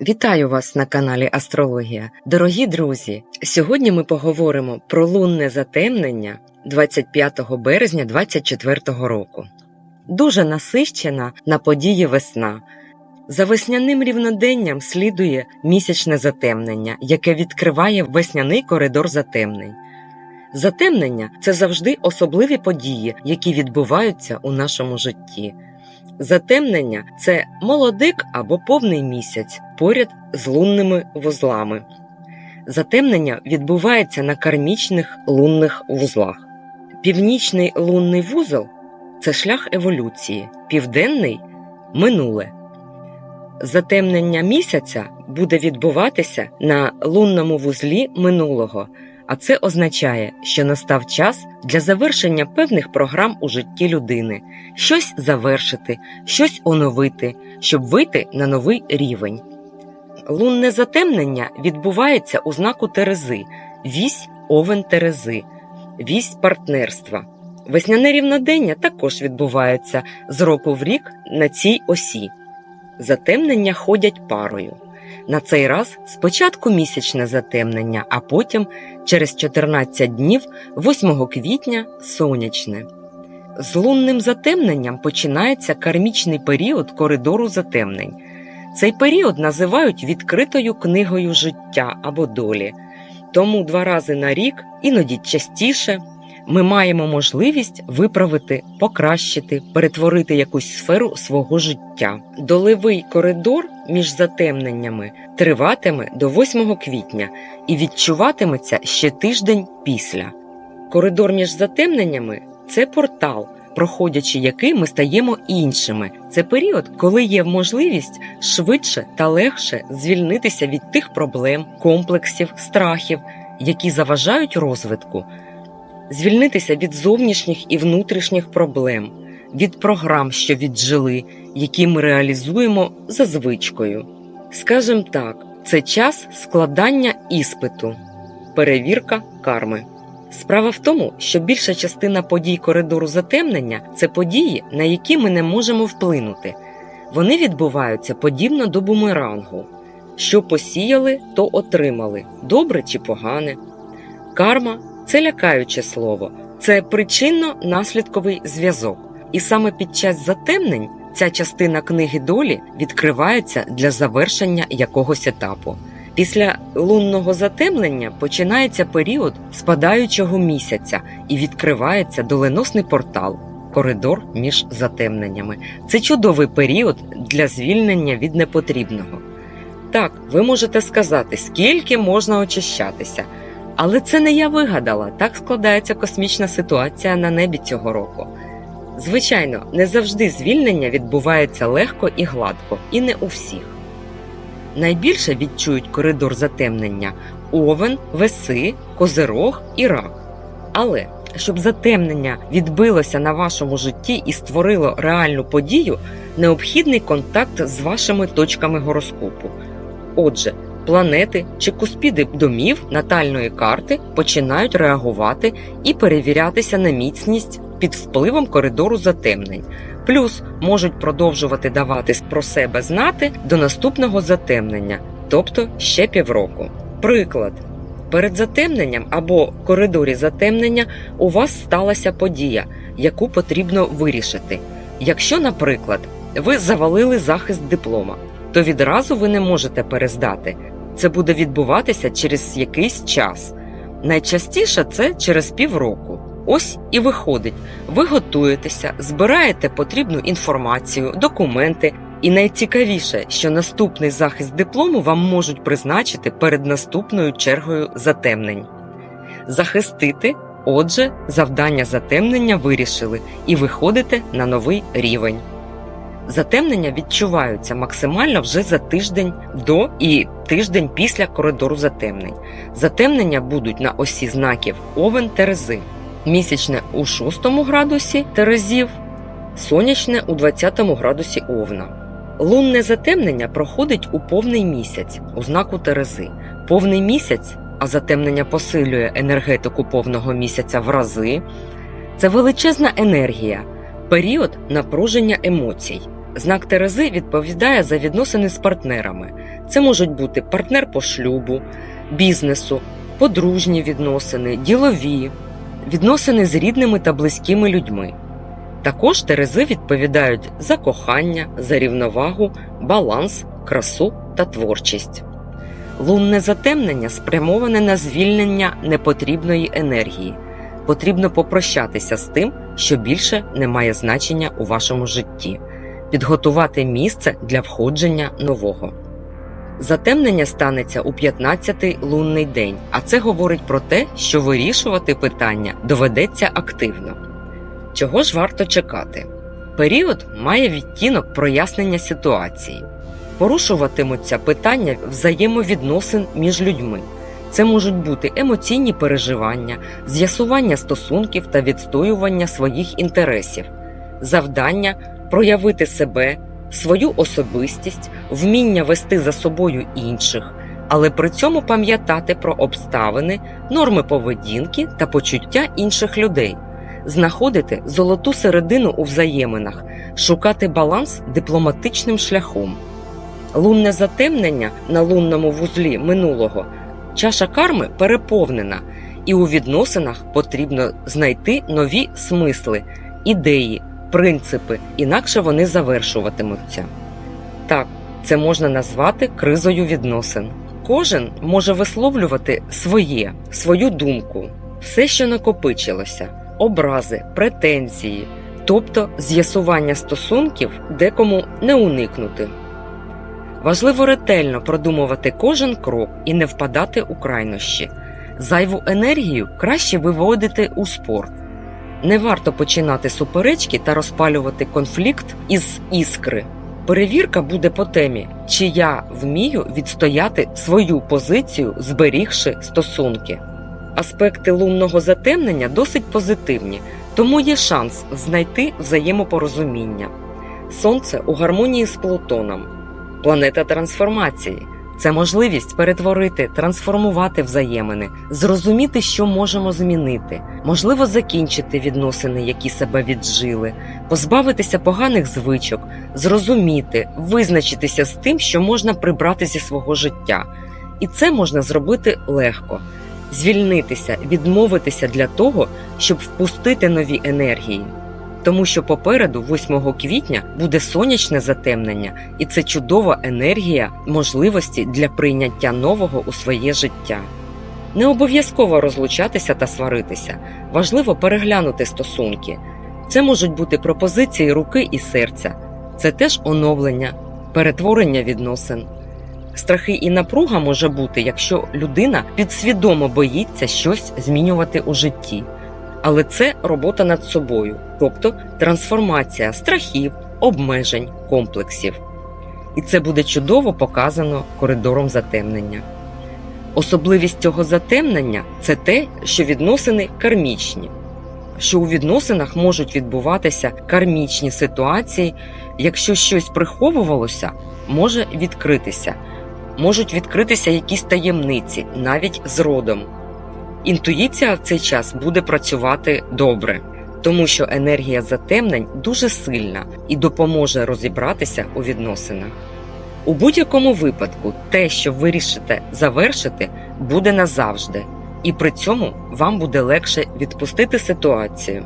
Вітаю вас на каналі Астрологія. Дорогі друзі! Сьогодні ми поговоримо про лунне затемнення 25 березня 2024 року. Дуже насищена на події весна. За весняним рівноденням слідує місячне затемнення, яке відкриває весняний коридор затемнень. Затемнення це завжди особливі події, які відбуваються у нашому житті. Затемнення це молодик або повний місяць поряд з лунними вузлами. Затемнення відбувається на кармічних лунних вузлах. Північний лунний вузол це шлях еволюції, південний минуле. Затемнення місяця буде відбуватися на лунному вузлі минулого, а це означає, що настав час для завершення певних програм у житті людини, щось завершити, щось оновити, щоб вийти на новий рівень. Лунне затемнення відбувається у знаку Терези, вісь овен Терези, вісь партнерства. Весняне рівнодення також відбувається з року в рік на цій осі. Затемнення ходять парою. На цей раз спочатку місячне затемнення, а потім через 14 днів, 8 квітня, сонячне. З лунним затемненням починається кармічний період коридору затемнень. Цей період називають відкритою книгою життя або долі. Тому два рази на рік, іноді частіше, ми маємо можливість виправити, покращити, перетворити якусь сферу свого життя. Долевий коридор між затемненнями триватиме до 8 квітня і відчуватиметься ще тиждень після. Коридор між затемненнями це портал, проходячи який ми стаємо іншими. Це період, коли є можливість швидше та легше звільнитися від тих проблем, комплексів, страхів, які заважають розвитку звільнитися від зовнішніх і внутрішніх проблем, від програм, що віджили, які ми реалізуємо за звичкою. Скажем так, це час складання іспиту, перевірка карми. Справа в тому, що більша частина подій коридору затемнення це події, на які ми не можемо вплинути. Вони відбуваються подібно до бумерангу. Що посіяли, то отримали, добре чи погане. Карма це лякаюче слово, це причинно-наслідковий зв'язок. І саме під час затемнень ця частина книги долі відкривається для завершення якогось етапу. Після лунного затемнення починається період спадаючого місяця і відкривається доленосний портал, коридор між затемненнями. Це чудовий період для звільнення від непотрібного. Так, ви можете сказати, скільки можна очищатися. Але це не я вигадала, так складається космічна ситуація на небі цього року. Звичайно, не завжди звільнення відбувається легко і гладко, і не у всіх. Найбільше відчують коридор затемнення овен, веси, козирог і рак. Але щоб затемнення відбилося на вашому житті і створило реальну подію, необхідний контакт з вашими точками гороскопу. Отже, планети чи куспіди домів натальної карти починають реагувати і перевірятися на міцність під впливом коридору затемнень, плюс можуть продовжувати давати про себе знати до наступного затемнення, тобто ще півроку. Приклад. Перед затемненням або коридорі затемнення у вас сталася подія, яку потрібно вирішити. Якщо, наприклад, ви завалили захист диплома, то відразу ви не можете перездати. Це буде відбуватися через якийсь час. Найчастіше це через півроку. Ось і виходить. Ви готуєтеся, збираєте потрібну інформацію, документи, і найцікавіше, що наступний захист диплому вам можуть призначити перед наступною чергою затемнень. Захистити, отже, завдання затемнення вирішили і виходите на новий рівень. Затемнення відчуваються максимально вже за тиждень до і тиждень після коридору затемнень. Затемнення будуть на осі знаків Овен Терези, місячне у 6 градусі Терезів, сонячне у 20 градусі Овна. Лунне затемнення проходить у повний місяць у знаку Терези. Повний місяць, а затемнення посилює енергетику повного місяця в рази. Це величезна енергія, період напруження емоцій. Знак Терези відповідає за відносини з партнерами. Це можуть бути партнер по шлюбу, бізнесу, подружні відносини, ділові, відносини з рідними та близькими людьми. Також Терези відповідають за кохання, за рівновагу, баланс, красу та творчість. Лунне затемнення спрямоване на звільнення непотрібної енергії. Потрібно попрощатися з тим, що більше не має значення у вашому житті, підготувати місце для входження нового. Затемнення станеться у 15-й лунний день, а це говорить про те, що вирішувати питання доведеться активно. Чого ж варто чекати? Період має відтінок прояснення ситуації. Порушуватимуться питання взаємовідносин між людьми. Це можуть бути емоційні переживання, з'ясування стосунків та відстоювання своїх інтересів, завдання проявити себе, свою особистість, вміння вести за собою інших, але при цьому пам'ятати про обставини, норми поведінки та почуття інших людей, знаходити золоту середину у взаєминах, шукати баланс дипломатичним шляхом. Лунне затемнення на лунному вузлі минулого чаша карми переповнена, і у відносинах потрібно знайти нові смисли, ідеї, принципи, інакше вони завершуватимуться. Так, це можна назвати кризою відносин. Кожен може висловлювати своє, свою думку, все, що накопичилося, образи, претензії, тобто з'ясування стосунків декому не уникнути. Важливо ретельно продумувати кожен крок і не впадати у крайнощі. Зайву енергію краще виводити у спорт. Не варто починати суперечки та розпалювати конфлікт із іскри. Перевірка буде по темі, чи я вмію відстояти свою позицію, зберігши стосунки. Аспекти лунного затемнення досить позитивні, тому є шанс знайти взаємопорозуміння. Сонце у гармонії з Плутоном. Планета трансформації це можливість перетворити, трансформувати взаємини, зрозуміти, що можемо змінити, можливо, закінчити відносини, які себе віджили, позбавитися поганих звичок, зрозуміти, визначитися з тим, що можна прибрати зі свого життя. І це можна зробити легко. Звільнитися, відмовитися для того, щоб впустити нові енергії тому що попереду, 8 квітня, буде сонячне затемнення, і це чудова енергія можливості для прийняття нового у своє життя. Не обов'язково розлучатися та сваритися, важливо переглянути стосунки. Це можуть бути пропозиції руки і серця, це теж оновлення, перетворення відносин. Страхи і напруга може бути, якщо людина підсвідомо боїться щось змінювати у житті але це робота над собою, тобто трансформація страхів, обмежень, комплексів. І це буде чудово показано коридором затемнення. Особливість цього затемнення це те, що відносини кармічні, що у відносинах можуть відбуватися кармічні ситуації, якщо щось приховувалося, може відкритися, можуть відкритися якісь таємниці, навіть з родом. Інтуїція в цей час буде працювати добре, тому що енергія затемнень дуже сильна і допоможе розібратися у відносинах. У будь-якому випадку те, що вирішите завершити, буде назавжди, і при цьому вам буде легше відпустити ситуацію.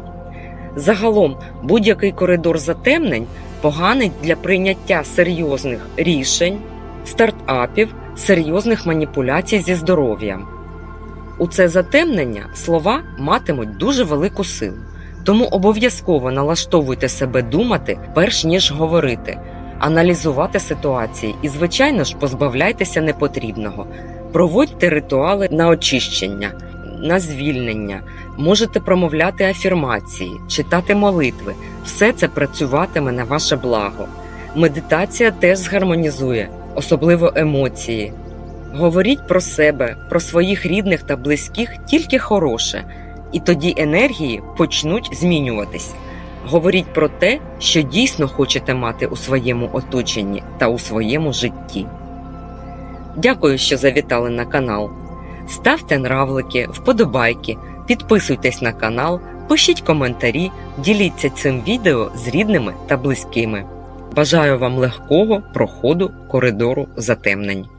Загалом, будь-який коридор затемнень поганий для прийняття серйозних рішень, стартапів, серйозних маніпуляцій зі здоров'ям. У це затемнення слова матимуть дуже велику силу, тому обов'язково налаштовуйте себе думати, перш ніж говорити, аналізувати ситуації і, звичайно ж, позбавляйтеся непотрібного, проводьте ритуали на очищення, на звільнення, можете промовляти афірмації, читати молитви. Все це працюватиме на ваше благо. Медитація теж згармонізує, особливо емоції. Говоріть про себе, про своїх рідних та близьких тільки хороше, і тоді енергії почнуть змінюватися. Говоріть про те, що дійсно хочете мати у своєму оточенні та у своєму житті. Дякую, що завітали на канал. Ставте нравлики, вподобайки, підписуйтесь на канал, пишіть коментарі, діліться цим відео з рідними та близькими. Бажаю вам легкого проходу коридору затемнень.